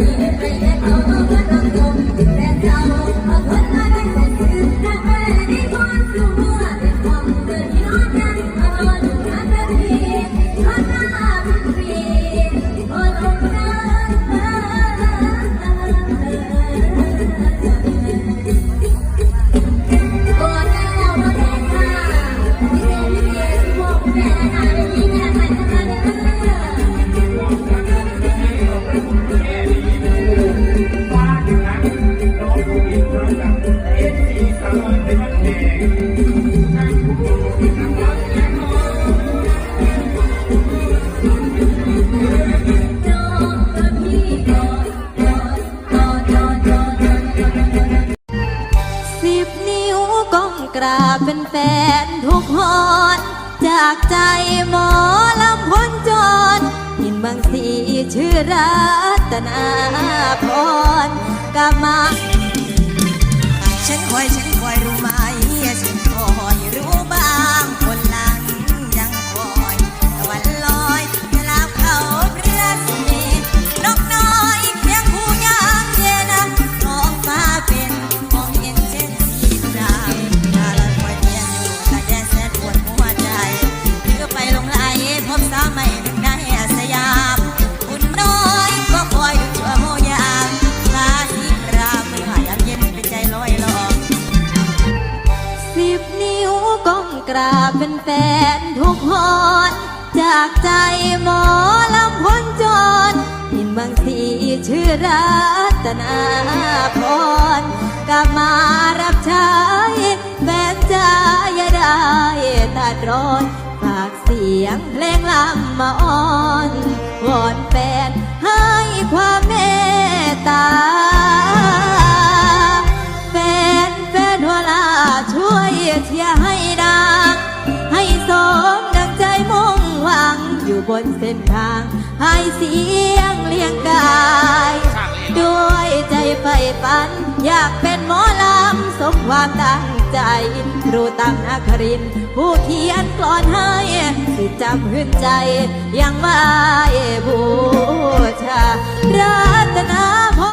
よいしょ。 สิบนิ้วก้มกราบเป็นแฟนทุกหอนจากใจหมอลำพนจรยินบางสีชื่อรัตนาพรกลับมา คอยฉันคอยรู้ไหม กราบเป็นแฟนทุกคนจากใจหมอลำพ้นจรหินบางสีชื่อรัตนาพรกามารับใช้แฟนใจอย่าได้ตัดร้อนฝากเสียงเพลงลำมาอ่อนวอนแฟนให้ความเมตตาแฟนแฟนหัวลาช่วยเชียร์ บนเส้นทางให้เสียงเลี้ยงกาย ด้วยใจใฝ่ฝัน อยากเป็นหมอลำสมความตั้งใจครูตั้งนาคริน ผู้เขียนกลอนให้สิจำขึ้นใจ ยังไม่บูชารัตนา